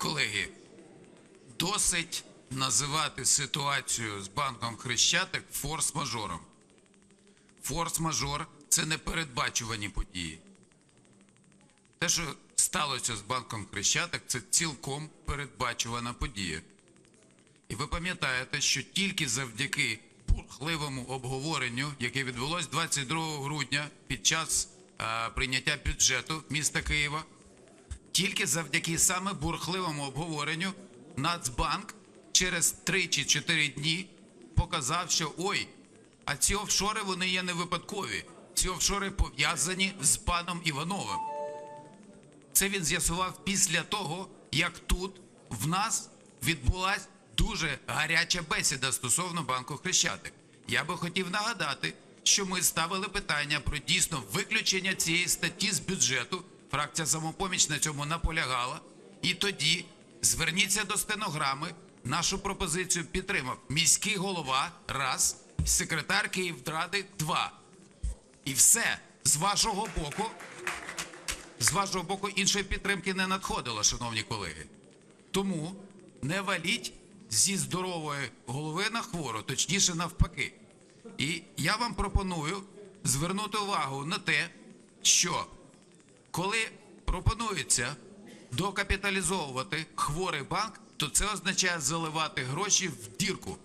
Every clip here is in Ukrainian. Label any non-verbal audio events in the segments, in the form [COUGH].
Колеги, досить називати ситуацію з банком Хрещатик форс-мажором. Форс-мажор це непередбачувані події. Те, що сталося з банком Хрещатик, це цілком передбачувана подія. І ви пам'ятаєте, що тільки завдяки бурхливому обговоренню, яке відбулось 22 грудня під час е, прийняття бюджету міста Києва, тільки завдяки саме бурхливому обговоренню Нацбанк через 3 чи 4 дні показав, що ой, а ці офшори вони є не випадкові. Ці офшори пов'язані з паном Івановим. Це він з'ясував після того, як тут в нас відбулась дуже гаряча бесіда стосовно банку Хрещатик. Я би хотів нагадати, що ми ставили питання про дійсно виключення цієї статті з бюджету. Фракція самопоміч на цьому наполягала. І тоді зверніться до стенограми. Нашу пропозицію підтримав міський голова раз, секретар Київради два. І все з вашого боку з вашого боку іншої підтримки не надходило, шановні колеги. Тому не валіть зі здорової голови на хвору, точніше навпаки. І я вам пропоную звернути увагу на те, що коли пропонується докапіталізовувати хворий банк, то це означає заливати гроші в дірку.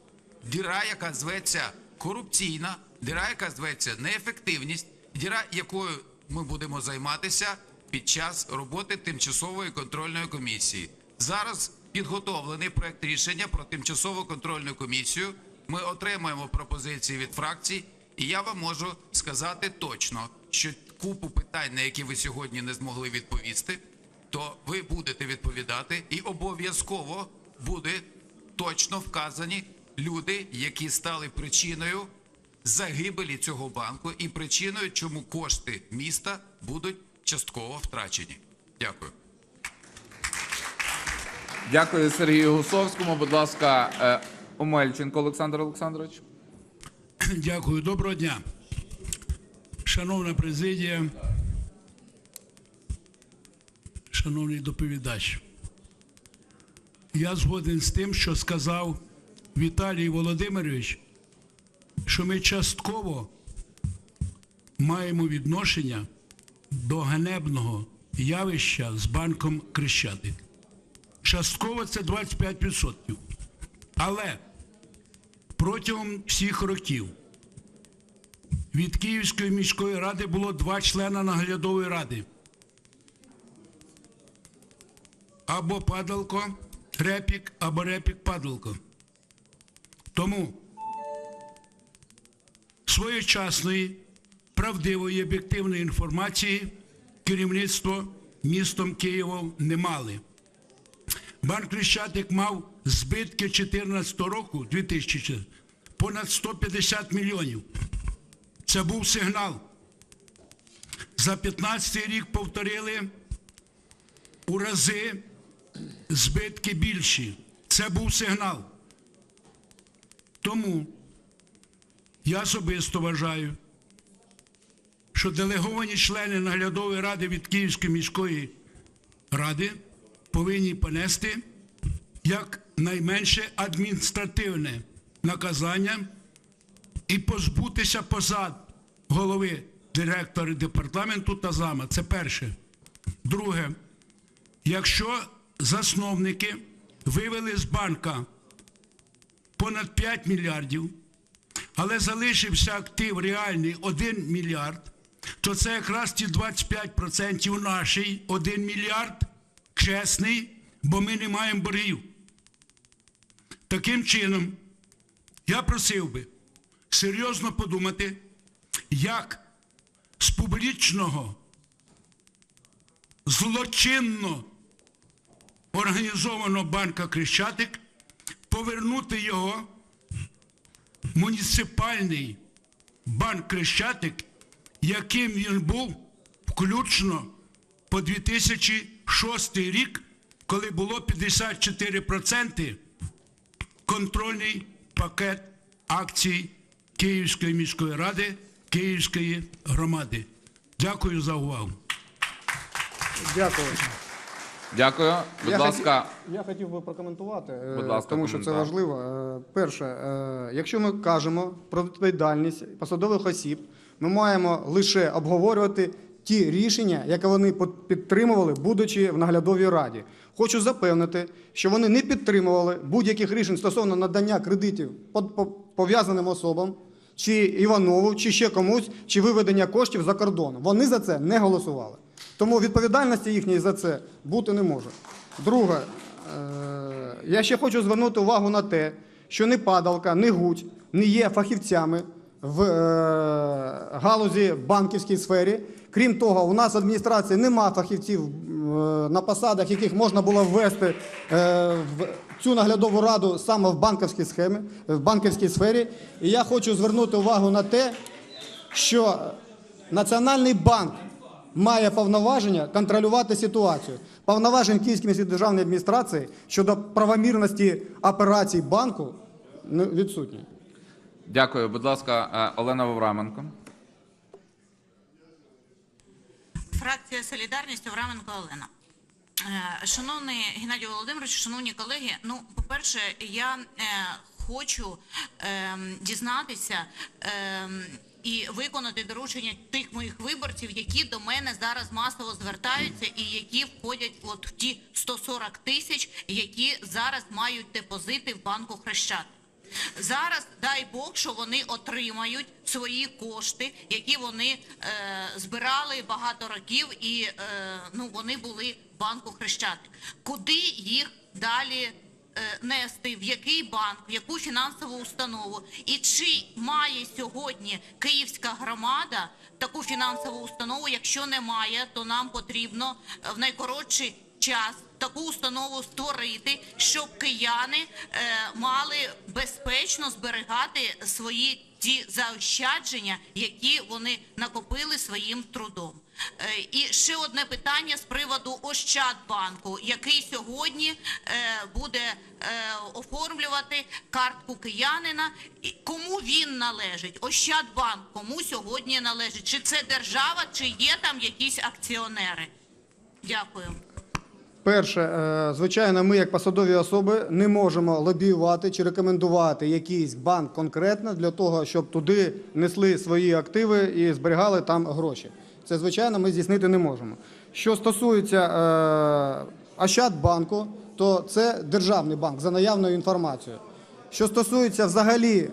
Діра, яка зветься корупційна, діра, яка зветься неефективність, діра, якою ми будемо займатися під час роботи тимчасової контрольної комісії. Зараз підготовлений проект рішення про тимчасову контрольну комісію. Ми отримуємо пропозиції від фракцій, і я вам можу сказати точно, що купу питань, на які ви сьогодні не змогли відповісти, то ви будете відповідати, і обов'язково буде точно вказані люди, які стали причиною загибелі цього банку і причиною, чому кошти міста будуть частково втрачені. Дякую. Дякую Сергію Гусовському. Будь ласка, е, Омельченко Олександр Олександрович. [CLEARS THROAT] Дякую, доброго дня. Шановна президія, шановний доповідач. Я згоден з тим, що сказав Віталій Володимирович, що ми частково маємо відношення до ганебного явища з банком Крещатик. Частково це 25%. Але протягом всіх років від Київської міської ради було два члена наглядової ради. Або падалко, репік, або репік падалко. Тому своєчасної, правдивої, об'єктивної інформації керівництво містом Києвом не мали. Банк Хрещатик мав збитки 2014 року 2000, понад 150 мільйонів. Це був сигнал. За 15 рік повторили у рази збитки більші. Це був сигнал. Тому я особисто вважаю, що делеговані члени наглядової ради від Київської міської ради повинні понести як найменше адміністративне наказання і позбутися позад голови директора департаменту та зама. Це перше. Друге, якщо засновники вивели з банка понад 5 мільярдів, але залишився актив реальний 1 мільярд, то це якраз ті 25% нашій 1 мільярд чесний, бо ми не маємо боргів. Таким чином, я просив би серйозно подумати, як з публічного злочинно організованого банка Крещатик повернути його в муніципальний банк Крещатик, яким він був включно по 2006 рік, коли було 54% контрольний пакет акцій Київської міської ради, Київської громади. Дякую за увагу. Дякую. Дякую. Будь Я ласка, хотів, я хотів би прокоментувати, е, Будь ласка, тому що це важливо. Е, Перше, е, якщо ми кажемо про відповідальність посадових осіб, ми маємо лише обговорювати ті рішення, які вони під- підтримували, будучи в наглядовій раді. Хочу запевнити, що вони не підтримували будь-яких рішень стосовно надання кредитів пов'язаним особам, чи Іванову, чи ще комусь, чи виведення коштів за кордон. Вони за це не голосували. Тому відповідальності їхньої за це бути не може. Друге, е, я ще хочу звернути увагу на те, що ні Падалка, ні Гудь не є фахівцями в е, галузі банківській сфері. Крім того, у нас в адміністрації нема фахівців е, на посадах, яких можна було ввести е, в цю наглядову раду саме в банківській схемі, в банківській сфері. І я хочу звернути увагу на те, що Національний банк має повноваження контролювати ситуацію. Повноважень Київської міської державної адміністрації щодо правомірності операцій банку відсутні. Дякую. Будь ласка, е, Олена Вовраменко. Фракція Солідарність Овраменко Олена. Е, Шановний Геннадій Володимирович, шановні колеги, ну, по-перше, я е, хочу дізнатися і виконати доручення тих моїх виборців, які до мене зараз масово звертаються і які входять от в ті 140 тисяч, які зараз мають депозити в банку Хрещатик. Зараз дай Бог, що вони отримають свої кошти, які вони е, збирали багато років, і е, ну вони були в банку Хрещатик. Куди їх далі е, нести? В який банк, в яку фінансову установу? І чи має сьогодні Київська громада таку фінансову установу? Якщо немає, то нам потрібно е, в найкоротший час таку установу створити, щоб кияни е, мали безпечно зберігати свої ті заощадження, які вони накопили своїм трудом. Е, і ще одне питання з приводу Ощадбанку, який сьогодні е, буде е, оформлювати картку киянина. Кому він належить? Ощадбанк кому сьогодні належить? Чи це держава, чи є там якісь акціонери? Дякую. Перше, е, звичайно, ми, як посадові особи, не можемо лобіювати чи рекомендувати якийсь банк конкретно для того, щоб туди несли свої активи і зберігали там гроші. Це, звичайно, ми здійснити не можемо. Що стосується е, Ощадбанку, то це державний банк за наявною інформацією. Що стосується взагалі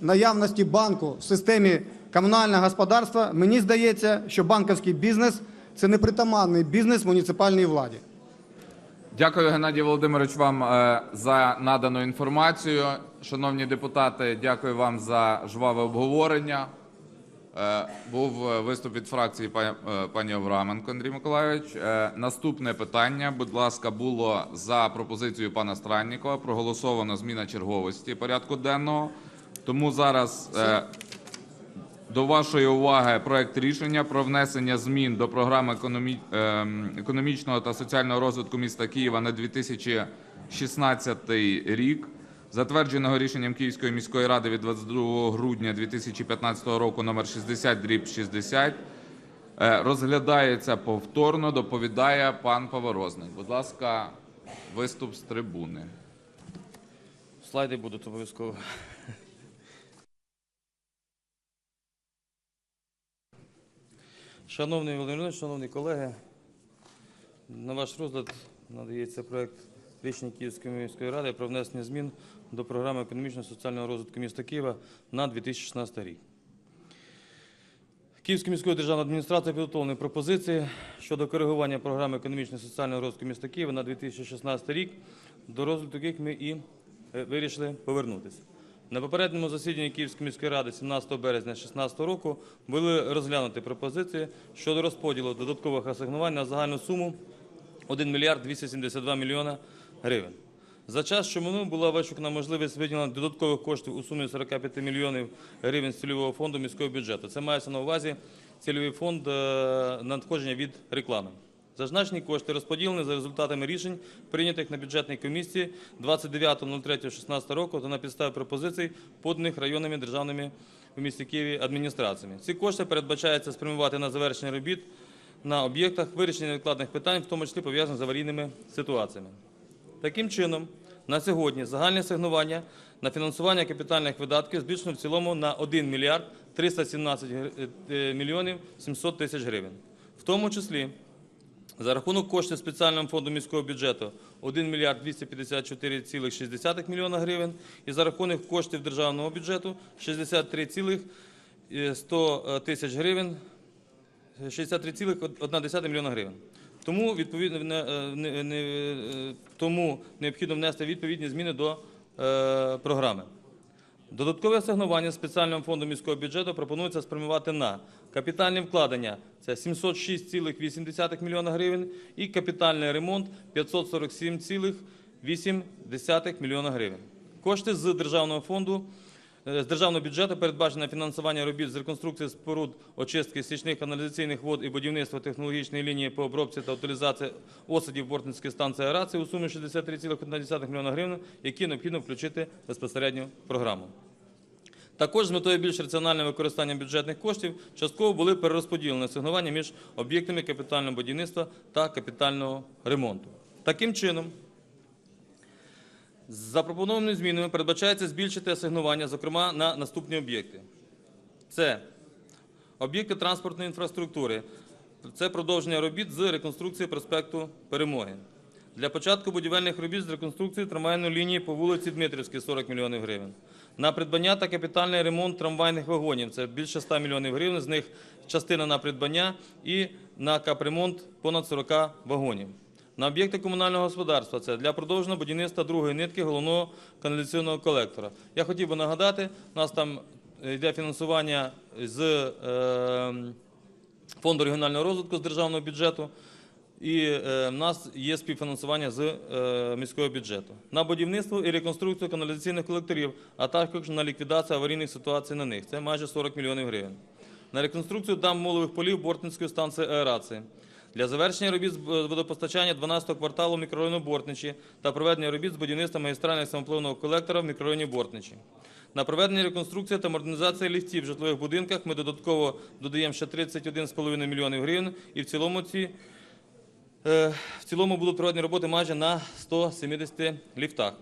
наявності банку в системі комунального господарства, мені здається, що банківський бізнес це непритаманний бізнес муніципальній владі. Дякую, Геннадій Володимирович, вам е, за надану інформацію. Шановні депутати, дякую вам за жваве обговорення. Е, Був е, виступ від фракції пані Овраменко Андрій Миколайович. Наступне питання, будь ласка, було за пропозицією пана Страннікова проголосовано зміна черговості порядку денного. Тому зараз до вашої уваги проект рішення про внесення змін до програми ем, економічного та соціального розвитку міста Києва на 2016 рік, затвердженого рішенням Київської міської ради від 22 грудня 2015 року номер 60 дріб 60. Е, Розглядається повторно, доповідає пан Поворозник. Будь ласка, виступ з трибуни. Слайди будуть обов'язково. Шановний Володимир шановні колеги, на ваш розгляд надається проект рішення Київської міської ради про внесення змін до програми економічного соціального розвитку міста Києва на 2016 рік. Київською міською державною адміністрацією підготовлені пропозиції щодо коригування програми економічного і соціального розвитку міста Києва на 2016 рік, до розгляду яких ми і е, вирішили повернутися. На попередньому засіданні Київської міської ради 17 березня 2016 року були розглянуті пропозиції щодо розподілу додаткових асигнувань на загальну суму 1 мільярд 272 мільйона гривень. За час, що минув, була вишукана можливість виділення додаткових коштів у сумі 45 мільйонів гривень з цільового фонду міського бюджету. Це мається на увазі цільовий фонд е, надходження від реклами. Зазначені кошти розподілені за результатами рішень, прийнятих на бюджетній комісії 29.03.16 року та на підставі пропозицій, поданих районними державними у місті Києві адміністраціями. Ці кошти передбачається спрямувати на завершення робіт на об'єктах, вирішення невідкладних питань, в тому числі пов'язаних з аварійними ситуаціями. Таким чином, на сьогодні загальне сигнування на фінансування капітальних видатків збільшено в цілому на 1 мільярд 317 гр- е, мільйонів 700 тисяч гривень. В тому числі за рахунок коштів спеціального фонду міського бюджету 1 мільярд 254,6 мільйона гривень і за рахунок коштів державного бюджету 63,100 тисяч гривень 63,1 мільйона гривень. Тому відповідно не, е, не, е, тому необхідно внести відповідні зміни до е, програми. Додаткове асигнування спеціального фонду міського бюджету пропонується спрямувати на капітальні вкладення це 706,8 мільйона гривень і капітальний ремонт 547,8 мільйона гривень. Кошти з державного фонду з державного бюджету передбачено фінансування робіт з реконструкції споруд очистки стічних каналізаційних вод і будівництва технологічної лінії по обробці та утилізації осадів Бортницької станції аерації у сумі 63,1 мільйона гривень, які необхідно включити безпосередньо в програму. Також з метою більш раціонального використання бюджетних коштів частково були перерозподілені асигнування між об'єктами капітального будівництва та капітального ремонту. Таким чином, з запропонованими змінами передбачається збільшити асигнування, зокрема на наступні об'єкти. Це об'єкти транспортної інфраструктури. Це продовження робіт з реконструкції проспекту Перемоги. Для початку будівельних робіт з реконструкції трамвайної лінії по вулиці Дмитрівській 40 мільйонів гривень. На придбання та капітальний ремонт трамвайних вагонів це більше 100 мільйонів гривень, з них частина на придбання і на капремонт понад 40 вагонів. На об'єкти комунального господарства це для продовження будівництва другої нитки головного каналізаційного колектора. Я хотів би нагадати, у нас там е, йде фінансування з е, фонду регіонального розвитку з державного бюджету. І е, в нас є співфінансування з міського бюджету на будівництво і реконструкцію каналізаційних колекторів, а також на ліквідацію аварійних ситуацій на них. Це майже 40 мільйонів гривень. На реконструкцію дам молових полів Бортницької станції аерації. Для завершення робіт з водопостачання 12-го кварталу мікрорайону Бортничі та проведення робіт з будівництва магістрального самопливного колектора в мікрорайоні Бортничі. На проведення реконструкції та модернізації ліфтів в житлових будинках ми додатково додаємо ще 31,5 мільйонів гривень і в цілому ці Е, В цілому будуть проведені роботи майже на 170 ліфтах.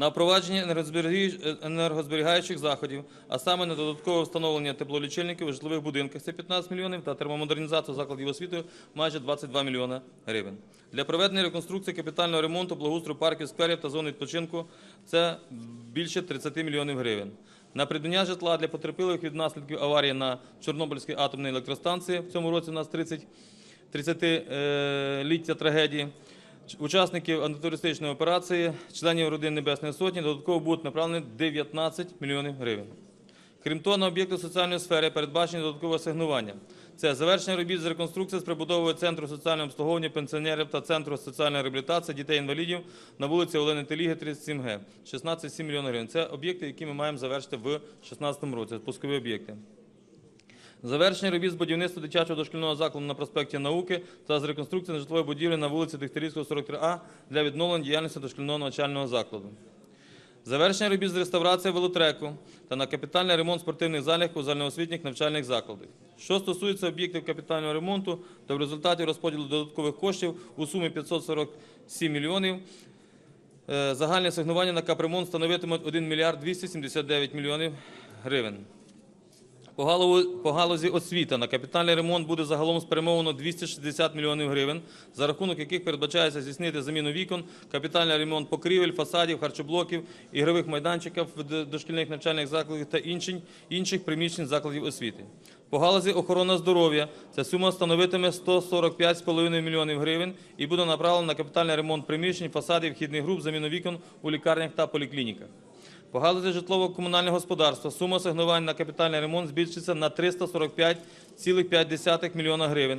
На впровадження енергозберігаючих заходів, а саме на додаткове встановлення теплолічильників у житлових будинках – це 15 мільйонів, та термомодернізацію закладів освіти – майже 22 мільйона гривень. Для проведення реконструкції капітального ремонту, благоустрою парків, скверів та зон відпочинку – це більше 30 мільйонів гривень. На придбання житла для потерпілих від наслідків аварії на Чорнобильській атомній електростанції в цьому році у нас 30 30-ліття трагедії. Учасників антитерористичної операції, членів родин Небесної Сотні додатково будуть направлені 19 мільйонів гривень. Крім того, на об'єкти соціальної сфери передбачені додаткове асигнування. Це завершення робіт з реконструкції з прибудовою Центру соціального обслуговування пенсіонерів та Центру соціальної реабілітації дітей-інвалідів на вулиці Олени Теліги, 37Г, 16,7 мільйонів гривень. Це об'єкти, які ми маємо завершити в 2016 році, пускові об'єкти. Завершення робіт з будівництва дитячого дошкільного закладу на проспекті Науки та з реконструкції нежитлової будівлі на вулиці Дегтярівського, 43А для відновлення діяльності дошкільного навчального закладу. Завершення робіт з реставрації велотреку та на капітальний ремонт спортивних залів у загальноосвітніх навчальних закладах. Що стосується об'єктів капітального ремонту, то в результаті розподілу додаткових коштів у сумі 547 мільйонів е, загальне асигнування на капремонт становитимуть 1 мільярд 279 мільйонів гривень. По галузі, освіти на капітальний ремонт буде загалом спрямовано 260 мільйонів гривень, за рахунок яких передбачається здійснити заміну вікон, капітальний ремонт покрівель, фасадів, харчоблоків, ігрових майданчиків дошкільних навчальних закладах та інших, приміщень закладів освіти. По галузі охорона здоров'я ця сума становитиме 145,5 мільйонів гривень і буде направлена на капітальний ремонт приміщень, фасадів, вхідних груп, заміну вікон у лікарнях та поліклініках. По галузі житлово-комунального господарства сума сигнувань на капітальний ремонт збільшиться на 345,5 мільйона гривень